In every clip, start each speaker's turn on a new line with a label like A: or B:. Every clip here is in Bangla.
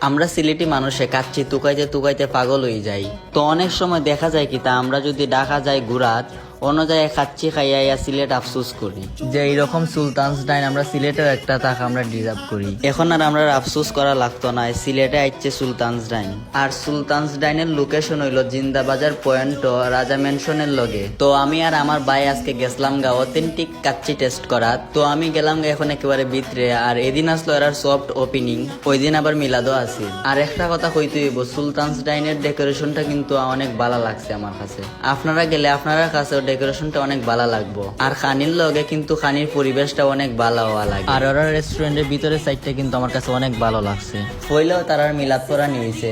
A: আমরা সিলেটি মানুষে কাচ্ছি তুকাইতে তুকাইতে পাগল হয়ে যাই। তো অনেক সময় দেখা যায় কি তা আমরা যদি ডাকা যায় গুরাত অন্য জায়গায় খাচ্ছি খাইয়া ইয়া সিলেট আফসোস করি। যে এইরকম সুলতানস ডাইন আমরা সিলেটেও একটা তাক আমরা ডিজার্ভ করি। এখন আর আমরা আফসোস করা লাগতো না সিলেটে আইচ্ছে সুলতানস ডাইন। আর সুলতানস ডাইনের লোকেশন হইল জিন্দাবাজার পয়েন্ট রাজা মেনশনের লগে। তো আমি আর আমার ভাই আজকে গেছিলাম গা অথেন্টিক কাচ্চি টেস্ট করা। তো আমি গেলাম গা এখন একেবারে ভিতরে আর এদিন আসলো এর সফট ওপেনিং ওই দিন আবার মিলাদও আছে। আর একটা কথা কইতে হইব সুলতানস ডাইনের ডেকোরেশনটা কিন্তু অনেক ভালো লাগছে আমার কাছে। আপনারা গেলে আপনারা কাছে ডেকোরেশনটা অনেক ভালো লাগবো। আর খানির লগে কিন্তু খানির পরিবেশটা অনেক ভালো হওয়া লাগে। আর ওরা রেস্টুরেন্টের ভিতরে সাইডটা কিন্তু আমার কাছে অনেক ভালো লাগছে। হইলেও তারা মিলাদ করা নিয়েছে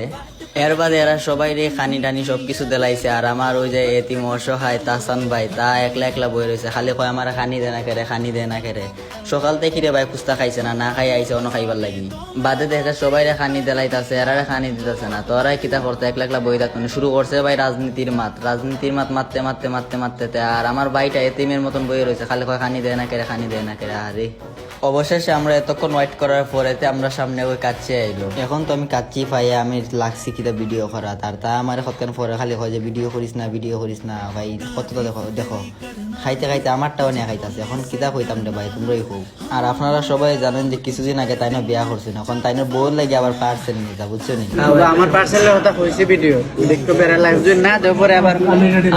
A: এর বাদে এরা সবাই রে খানি টানি সবকিছু দেলাইছে, আর আমার ওই যে এতিম অসহায় তাসান ভাই, তা একলা একলা বই রয়েছে খালি কয়, আমার খানি দে না কেরে, খানি দে না কেরে। সকাল থেকে রে ভাই কুস্তা খাইছে না না খাই আইছে, অন্য খাইবার লাগি। বাদে দেখে সবাই রে খানি দেলাইতাছে এরারে খানি দিতেছে না। তোরাই কিতা করতে একলা একলা বই থাকতো শুরু করছে ভাই রাজনীতির মাত রাজনীতির মাত মারতে মারতে মারতে মারতে আর আমার ভাইটা এতিমের মতন বই রয়েছে খালি কয়, খানি দেয় না কেরে, খানি দেয় না কেরে। আরে। অবশেষে আমরা এতক্ষণ ওয়েট করার পরেতে আমরা সামনে ওই কাচ্চি আইলো। এখন তো আমি কাচ্চি পাই আমি লাগছি কিতা ভিডিও করা তার তা আমার কতক্ষণ পরে খালি হয় যে ভিডিও করিস না ভিডিও করিস না, ভাই, কত তো দেখো দেখো। খাইতে খাইতে আমারটাও নিয়ে খাইতাছে। এখন কিতা কইতাম রে ভাই তোমরাই হোক আর আপনারা সবাই জানেন যে কিছুদিন আগে তাই না বিয়া করছেন এখন তাই না বউ লাগে আবার পার্সেল নিয়ে যা বুঝছ নি?
B: আমার পার্সেলের কথা হয়েছে ভিডিও দেখতে পেরে লাগছে না তারপরে আবার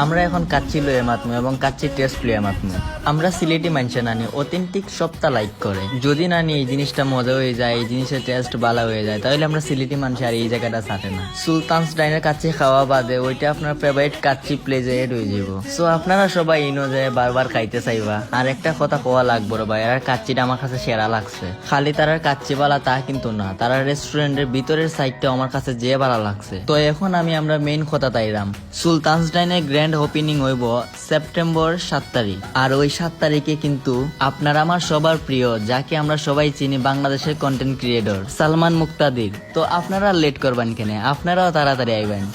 A: আমরা এখন কাচ্চি লয়ে মাতমু এবং কাচ্চি টেস্ট লয়ে মাতমু। আমরা সিলেটি মানুষে নানি অথেন্টিক সবটা লাইক করে। যদি নানি এই জিনিসটা মজা হয়ে যায় এই জিনিসের টেস্ট ভালো হয়ে যায় তাহলে আমরা সিলেটি মানুষ আর এই জায়গাটা থাকে না। সুলতানস ডাইনের কাচ্চি খাওয়া বাদে ওইটা আপনার ফেভারিট কাচ্চি প্লেজে এড হয়ে যাব সো আপনারা সবাই ইনো যে বারবার খাইতে চাইবা। আর একটা কথা কোয়া লাগবো রে ভাই আর কাচ্চিটা আমার কাছে সেরা লাগছে। খালি তারার কাচ্চি বালা তা কিন্তু না, তারা রেস্টুরেন্টের ভিতরের সাইডটা আমার কাছে যে ভালো লাগছে। তো এখন আমি আমরা মেইন কথা তাইরাম সুলতানস ডাইনের গ্র্যান্ড ওপেনিং হইব সেপ্টেম্বর সাত তারিখ। আর ওই সাত তারিখে কিন্তু আপনার আমার সবার প্রিয়, যাকে আমরা সবাই চিনি, বাংলাদেশের কন্টেন্ট ক্রিয়েটর সালমান মুক্তাদির। তো আপনারা লেট করবেন কেন, আপনারাও তাড়াতাড়ি আইবেন।